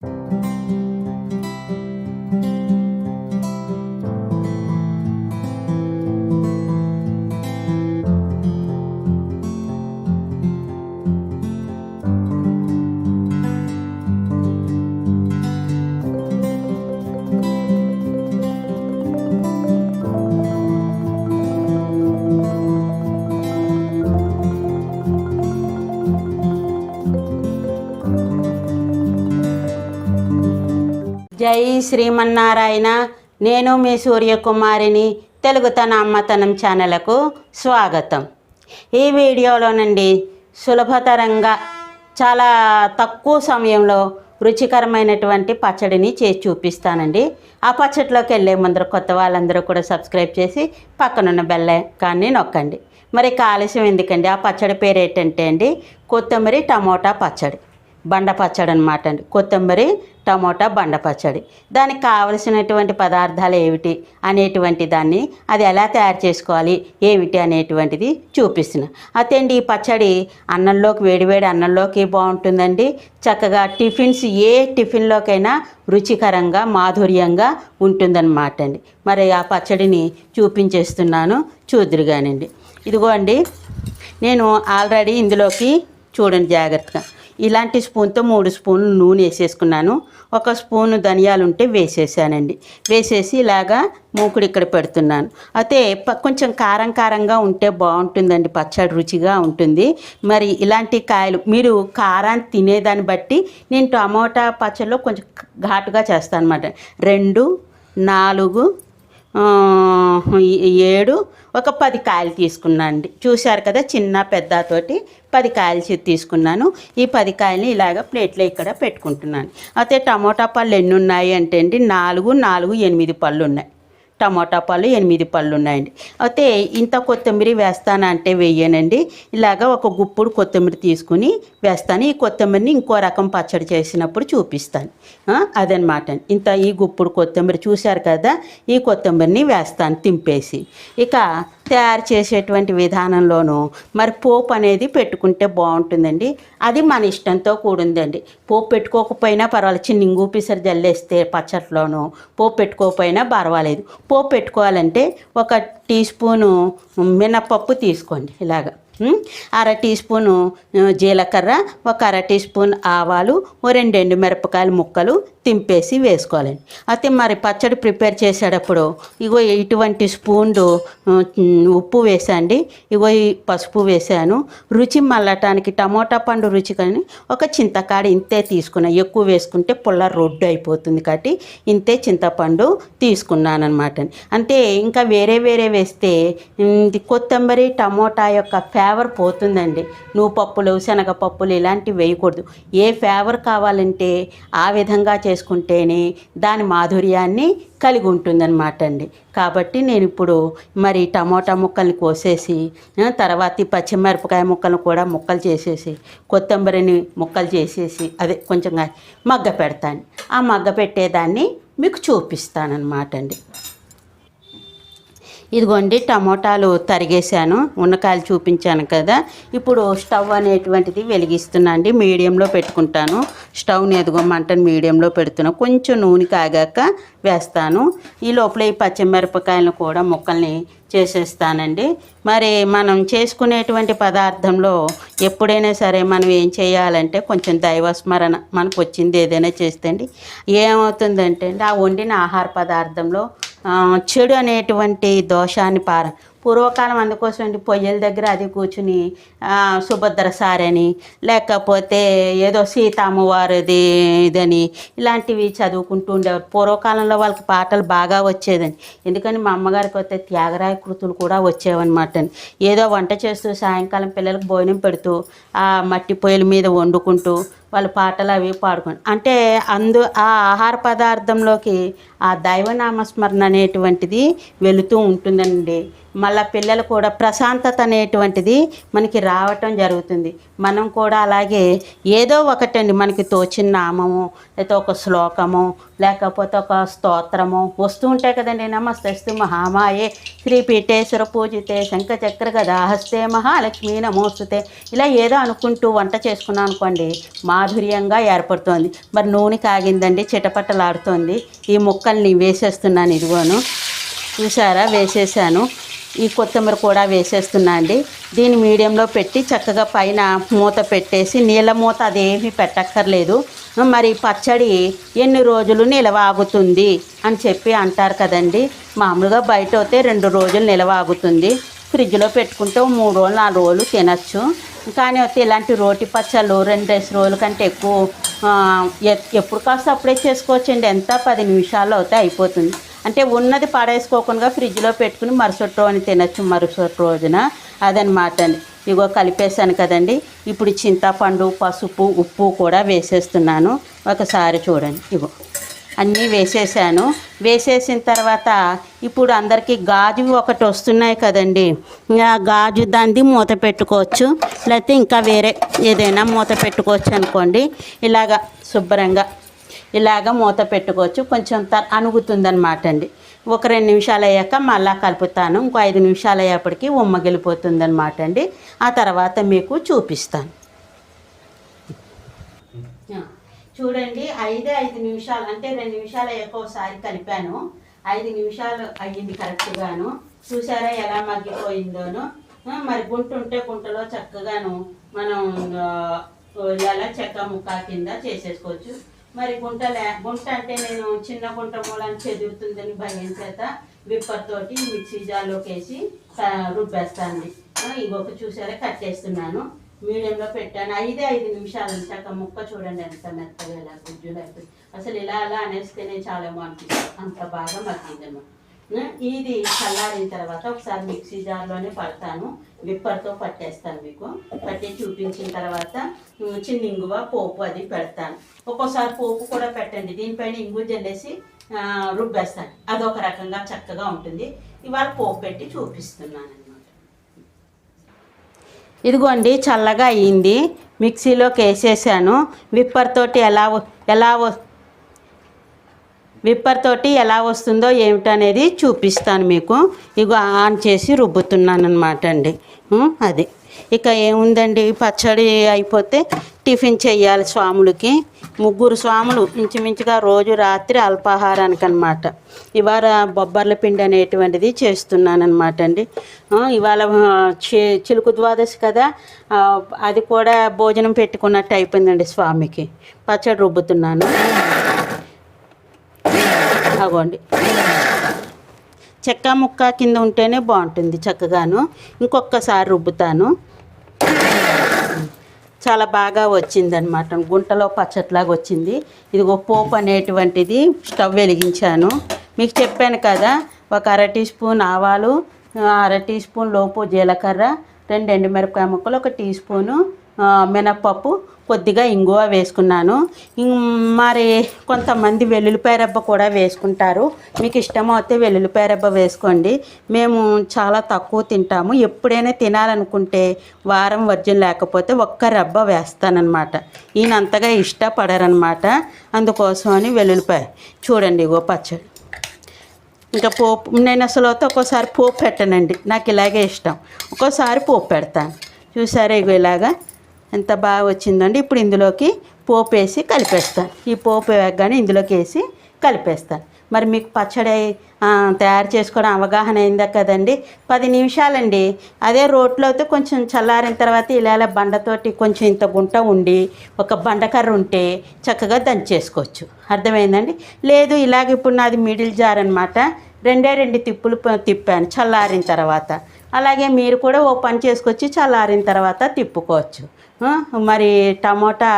you జై శ్రీమన్నారాయణ. నేను మీ సూర్యకుమారిని తెలుగుతన అమ్మతనం ఛానల్కు స్వాగతం. ఈ వీడియోలోనండి సులభతరంగా చాలా తక్కువ సమయంలో రుచికరమైనటువంటి పచ్చడిని చేసి చూపిస్తానండి. ఆ పచ్చడిలోకి వెళ్ళే ముందర కొత్త వాళ్ళందరూ కూడా సబ్స్క్రైబ్ చేసి పక్కనున్న బెల్లకాన్ని కానీ నొక్కండి. మరి కాలుష్యం ఎందుకండి? ఆ పచ్చడి పేరు ఏంటంటే అండి కొత్తిమీర టమోటా పచ్చడి. బండ పచ్చడి అనమాట అండి. కొత్తిమీర టమోటా బండ పచ్చడి దానికి కావలసినటువంటి పదార్థాలు ఏమిటి అనేటువంటి దాన్ని అది ఎలా తయారు చేసుకోవాలి ఏమిటి అనేటువంటిది చూపిస్తున్న. అతండి ఈ పచ్చడి అన్నంలోకి వేడివేడి అన్నంలోకి బాగుంటుందండి. చక్కగా టిఫిన్స్ ఏ టిఫిన్లోకైనా రుచికరంగా మాధుర్యంగా ఉంటుందన్నమాట అండి. మరి ఆ పచ్చడిని చూపించేస్తున్నాను చూద్దురుగానండి ఇదిగో అండి నేను ఆల్రెడీ ఇందులోకి చూడండి జాగ్రత్తగా. ఇలాంటి స్పూన్తో మూడు స్పూన్లు నూనె వేసేసుకున్నాను. ఒక స్పూన్ ధనియాలు ఉంటే వేసేసానండి. వేసేసి ఇలాగా మూకుడు ఇక్కడ పెడుతున్నాను. అయితే ప- కొంచెం కారం కారంగా ఉంటే బాగుంటుందండి. పచ్చడి రుచిగా ఉంటుంది. మరి ఇలాంటి కాయలు మీరు కారాన్ని తినేదాన్ని బట్టి నేను టమోటా పచ్చడిలో కొంచెం ఘాటుగా చేస్తాను అనమాట రెండు నాలుగు ఏడు ఒక పది కాయలు తీసుకున్నాను అండి చూశారు కదా చిన్న పెద్దతోటి పది కాయలు తీసుకున్నాను. ఈ పది కాయలని ఇలాగ ప్లేట్లో ఇక్కడ పెట్టుకుంటున్నాను. అయితే టమోటా పళ్ళు ఎన్ని ఉన్నాయి అంటే అండి నాలుగు నాలుగు ఎనిమిది పళ్ళు ఉన్నాయి. టమాటా పళ్ళు ఎనిమిది పళ్ళు ఉన్నాయండి. అయితే ఇంత కొత్తిమీర వేస్తానంటే వెయ్యనండి ఇలాగ ఒక గుప్పుడు కొత్తిమీర తీసుకుని వేస్తాను. ఈ కొత్తిమీరని ఇంకో రకం పచ్చడి చేసినప్పుడు చూపిస్తాను. అదనమాట. ఇంత ఈ గుప్పుడు కొత్తిమీర చూశారు కదా? ఈ కొత్తిమీరని వేస్తాను తింపేసి. ఇక తయారు చేసేటువంటి విధానంలోనూ మరి పోపు అనేది పెట్టుకుంటే బాగుంటుందండి. అది మన ఇష్టంతో కూడిందండి. పోపు పెట్టుకోకపోయినా పర్వాలేదు. చిన్న ఇంగు జల్లేస్తే పచ్చట్లోనూ పోపు పెట్టుకోకపోయినా పర్వాలేదు. పోపు పెట్టుకోవాలంటే ఒక టీ స్పూను మినపప్పు తీసుకోండి ఇలాగ. అర టీ స్పూను జీలకర్ర ఒక అర టీ స్పూన్ ఆవాలు ఓ రెండు ఎండు ముక్కలు తింపేసి వేసుకోవాలండి అయితే మరి పచ్చడి ప్రిపేర్ చేసేటప్పుడు ఇగో ఇటువంటి స్పూన్లు ఉప్పు వేసండి. ఇగో ఈ పసుపు వేసాను. రుచి మళ్ళటానికి టమోటా పండు రుచి కానీ ఒక చింతకాడ ఇంతే తీసుకున్నా. ఎక్కువ వేసుకుంటే పుల్ల రొడ్డు అయిపోతుంది కాబట్టి ఇంతే చింతపండు తీసుకున్నాను అనమాట అంటే ఇంకా వేరే వేరే వేస్తే కొత్తిమీర టమోటా యొక్క ఫ్లేవర్ పోతుందండి. నువ్వు పప్పులు శనగపప్పులు ఇలాంటివి వేయకూడదు. ఏ ఫ్లేవర్ కావాలంటే ఆ విధంగా చేసుకుంటేనే దాని మాధుర్యాన్ని కలిగి ఉంటుందన్నమాట అండి. కాబట్టి నేను ఇప్పుడు మరి టమోటా ముక్కల్ని కోసేసి తర్వాత ఈ పచ్చిమిరపకాయ ముక్కలను కూడా ముక్కలు చేసేసి కొత్తిమీరని ముక్కలు చేసేసి అదే కొంచెం మగ్గ పెడతాను ఆ మగ్గ పెట్టేదాన్ని మీకు చూపిస్తానన్నమాట అండి. ఇదిగోండి టమోటాలు తరిగేశాను. ఉన్నకాయలు చూపించాను కదా. ఇప్పుడు స్టవ్ అనేటువంటిది వెలిగిస్తున్నా అండి. మీడియంలో పెట్టుకుంటాను. స్టవ్ని ఎదుగో మంటను మీడియంలో పెడుతున్నా. కొంచెం నూనె కాగాక వేస్తాను. ఈ లోపల ఈ పచ్చిమిరపకాయలను కూడా ముక్కల్ని చేసేస్తానండి. మరి మనం చేసుకునేటువంటి పదార్థంలో ఎప్పుడైనా సరే మనం ఏం చేయాలంటే కొంచెం దైవస్మరణ మనకు వచ్చింది ఏదైనా చేస్తే అండి. ఏమవుతుందంటే అండి ఆ వండిన ఆహార పదార్థంలో చెడు అనేటువంటి దోషాన్ని పార పూర్వకాలం అందుకోసం అండి పొయ్యిల దగ్గర అది కూర్చుని సుభద్ర సారని లేకపోతే ఏదో సీతమ్మవారిది ఇదని ఇలాంటివి చదువుకుంటూ ఉండేవారు. పూర్వకాలంలో వాళ్ళకి పాటలు బాగా వచ్చేదని. ఎందుకని? మా అమ్మగారికి వస్తే త్యాగరాయ కృతులు కూడా వచ్చేవన్నమాట ఏదో వంట చేస్తూ సాయంకాలం పిల్లలకు భోజనం పెడుతూ ఆ మట్టి పొయ్యిల మీద వండుకుంటూ వాళ్ళు పాటలు అవి పాడుకొని. అంటే అందు ఆ ఆహార పదార్థంలోకి ఆ దైవనామస్మరణ అనేటువంటిది వెళుతూ ఉంటుందండి. మళ్ళీ పిల్లలు కూడా ప్రశాంతత అనేటువంటిది మనకి రావటం జరుగుతుంది. మనం కూడా అలాగే ఏదో ఒకటండి మనకి తోచిన నామము లేకపోతే ఒక శ్లోకము లేకపోతే ఒక స్తోత్రము వస్తూ ఉంటాయి కదండి. నమస్తస్తు మహామాయే. శ్రీ పీఠేశ్వర పూజితే శంఖచక్ర గదాహస్తే మహాలక్ష్మి నమోస్తుతే. ఇలా ఏదో అనుకుంటూ వంట చేసుకున్నాం అనుకోండి మాధుర్యంగా ఏర్పడుతోంది. మరి నూనె కాగిందండి చిటపట్టలాడుతోంది ఈ ముక్క ముక్కల్ని వేసేస్తున్నాను ఇదిగోను. చూసారా వేసేసాను. ఈ కొత్తిమీర కూడా వేసేస్తున్నా అండి. దీన్ని మీడియంలో పెట్టి చక్కగా పైన మూత పెట్టేసి నీళ్ళ మూత అదేమీ పెట్టక్కర్లేదు. మరి పచ్చడి ఎన్ని రోజులు నిలవ ఆగుతుంది అని చెప్పి అంటారు కదండి. మామూలుగా బయట అయితే రెండు రోజులు నిలవ ఆగుతుంది. ఫ్రిడ్జ్లో పెట్టుకుంటే మూడు రోజులు నాలుగు రోజులు తినచ్చు. కానీ అయితే ఇలాంటి రోటి పచ్చళ్ళు రెండు రోజుల కంటే ఎక్కువ ఎప్పుడు కాస్త అప్పుడే చేసుకోవచ్చండి. ఎంత? పది నిమిషాల్లో అయితే అయిపోతుంది. అంటే ఉన్నది పడేసుకోకుండా ఫ్రిడ్జ్లో పెట్టుకుని మరుసటి రోజున తినచ్చు మరుసటి రోజున. అదనమాట అండి. ఇగో కలిపేసాను కదండి. ఇప్పుడు చింతపండు పసుపు ఉప్పు కూడా వేసేస్తున్నాను. ఒకసారి చూడండి. ఇగో. అన్నీ వేసేసాను. వేసేసిన తర్వాత ఇప్పుడు అందరికీ గాజు ఒకటి వస్తున్నాయి కదండి. ఆ గాజు దాన్ని మూత పెట్టుకోవచ్చు. లేకపోతే ఇంకా వేరే ఏదైనా మూత పెట్టుకోవచ్చు అనుకోండి. ఇలాగ శుభ్రంగా ఇలాగ మూత పెట్టుకోవచ్చు. కొంచెం త అణుగుతుందనమాట అండి. ఒక రెండు నిమిషాలు అయ్యాక మళ్ళా కలుపుతాను. ఇంకో ఐదు నిమిషాలు అయ్యేప్పటికి ఉమ్మగిలిపోతుంది అనమాట అండి. ఆ తర్వాత మీకు చూపిస్తాను. చూడండి ఐదే ఐదు నిమిషాలు అంటే రెండు నిమిషాలు అయ్యాక ఒకసారి కలిపాను. ఐదు నిమిషాలు అయ్యింది కరెక్ట్గాను చూసారా ఎలా మగ్గిపోయిందోను? మరి గుంట ఉంటే గుంటలో చక్కగాను మనం ఎలా ఇలా చెక్క ముక్క కింద చేసేసుకోవచ్చు. మరి గుంట లే గుంట అంటే నేను చిన్న గుంట మూలాన్ని చెదురుతుందని భయం చేత విప్పర్తోటి మిక్సీ జార్లోకి వేసి రుబ్బేస్తాను రుబ్బేస్తానండి ఆ, ఇంకొక చూసారా కట్టేస్తున్నాను. మీడియంలో పెట్టాను. ఐదే ఐదు నిమిషాలు ఉంచాక ముక్క చూడండి ఎంత మెత్తగా ఇలా గుజ్జులు అయిపోయింది అసలు ఇలా అలా అనేస్తేనే చాలా అనిపిస్తుంది. అంత బాగా మగ్గిందమ్మా ఇది చల్లారిన తర్వాత ఒకసారి మిక్సీ జార్లోనే పడతాను. విప్పర్తో పట్టేస్తాను మీకు. పట్టి చూపించిన తర్వాత చిన్న ఇంగువ పోపు అది పెడతాను. ఒక్కోసారి పోపు కూడా పెట్టండి. దీనిపైన ఇంగు జల్లేసి రుబ్బేస్తాను. అదొక రకంగా చక్కగా ఉంటుంది. ఇవాళ పోపు పెట్టి చూపిస్తున్నాను. ఇదిగోండి చల్లగా అయ్యింది. మిక్సీలోకి వేసేసాను విప్పర్ తోటి ఎలా ఎలా వ- విప్పర్ తోటి ఎలా వస్తుందో ఏమిటనేది చూపిస్తాను మీకు. ఇగో ఆన్ చేసి రుబ్బుతున్నాను అనమాట అండి అది. ఇక ఏముందండి? పచ్చడి అయిపోతే టిఫిన్ చేయాలి స్వాములకి. ముగ్గురు స్వాములు ఇంచుమించుగా రోజు రాత్రి అల్పాహారానికి అనమాట ఇవాళ బొబ్బర్ల పిండి అనేటువంటిది చేస్తున్నాను అనమాట అండి ఇవాళ చి- చిలుకు ద్వాదశి కదా. అది కూడా భోజనం పెట్టుకున్నట్టు అయిపోయిందండి స్వామికి. పచ్చడి రుబ్బుతున్నాను. అగోండి. చెక్క ముక్క కింద ఉంటేనే బాగుంటుంది చక్కగాను. ఇంకొకసారి రుబ్బుతాను. చాలా బాగా వచ్చిందనమాట గుంటలో పచ్చట్లాగా వచ్చింది. ఇదిగో పోపు అనేటువంటిది స్టవ్ వెలిగించాను. మీకు చెప్పాను కదా ఒక అర టీ స్పూన్ ఆవాలు అర టీ స్పూన్ లోపు జీలకర్ర రెండు ఎండుమిరపకాయ ముక్కలు ఒక టీ స్పూను మినప్పప్పు కొద్దిగా ఇంగువ వేసుకున్నాను. మరి కొంతమంది వెల్లుల్లిపాయ రబ్బ కూడా వేసుకుంటారు. మీకు ఇష్టమైతే వెల్లుల్లిపాయ రబ్బ వేసుకోండి. మేము చాలా తక్కువ తింటాము. ఎప్పుడైనా తినాలనుకుంటే వారం వర్జన్ లేకపోతే ఒక్క రబ్బ వేస్తానన్నమాట. ఈయన అంతగా ఇష్టపడరనమాట అందుకోసం అని వెల్లుల్లిపాయ. చూడండి ఇగో పచ్చడి. ఇంకా పోపు నేను అసలు అయితే ఒక్కోసారి పోపు పెట్టనండి. నాకు ఇలాగే ఇష్టం. ఒక్కోసారి పోపు పెడతాను. చూసారా ఇగో ఇలాగా? ఎంత బాగా వచ్చిందండి ఇప్పుడు ఇందులోకి పోపు వేసి కలిపేస్తాను. ఈ పోపు వేగగానే ఇందులోకి వేసి కలిపేస్తాను. మరి మీకు పచ్చడి తయారు చేసుకోవడం అవగాహన అయిందా కదండి? పది నిమిషాలండి. అదే రోట్లో అయితే కొంచెం చల్లారిన తర్వాత ఇలా ఇలా బండతోటి కొంచెం ఇంత గుంట ఉండి ఒక బండకర్ర ఉంటే చక్కగా దంచేసుకోవచ్చు అర్థమైందండి? లేదు ఇలాగ ఇప్పుడు నాది మిడిల్ జార్ అనమాట రెండే రెండు తిప్పులు తిప్పాను చల్లారిన తర్వాత. అలాగే మీరు కూడా ఓ పని చేసుకొచ్చి చల్లారిన తర్వాత తిప్పుకోవచ్చు. మరి టమోటా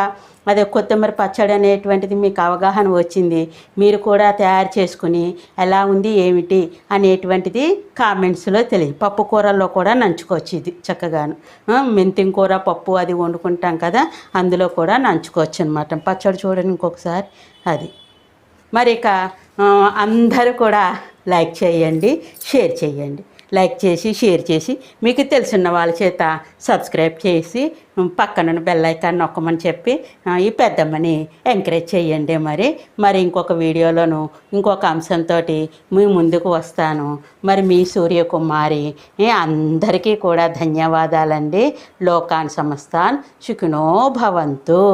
అదే కొత్తిమీర పచ్చడి అనేటువంటిది మీకు అవగాహన వచ్చింది. మీరు కూడా తయారు చేసుకుని ఎలా ఉంది ఏమిటి అనేటువంటిది కామెంట్స్లో తెలియదు పప్పు కూరల్లో కూడా నంచుకోవచ్చు ఇది చక్కగాను. ఆ, మెంతిం కూర పప్పు అది వండుకుంటాం కదా అందులో కూడా నంచుకోవచ్చు అనమాట పచ్చడి చూడండి ఇంకొకసారి అది. మరి ఇక అందరూ కూడా లైక్ చేయండి షేర్ చేయండి. లైక్ చేసి షేర్ చేసి మీకు తెలిసిన వాళ్ళ చేత సబ్స్క్రైబ్ చేసి పక్కన బెల్ ఐకాన్ నొక్కమని చెప్పి ఈ పెద్దమ్మని ఎంకరేజ్ చేయండి మరి. మరి ఇంకొక వీడియోలోను ఇంకొక అంశంతో మీ ముందుకు వస్తాను. మరి మీ సూర్యకుమారి అందరికీ కూడా ధన్యవాదాలండి. లోకాన్ సమస్తాన్ సుఖినో భవంతు.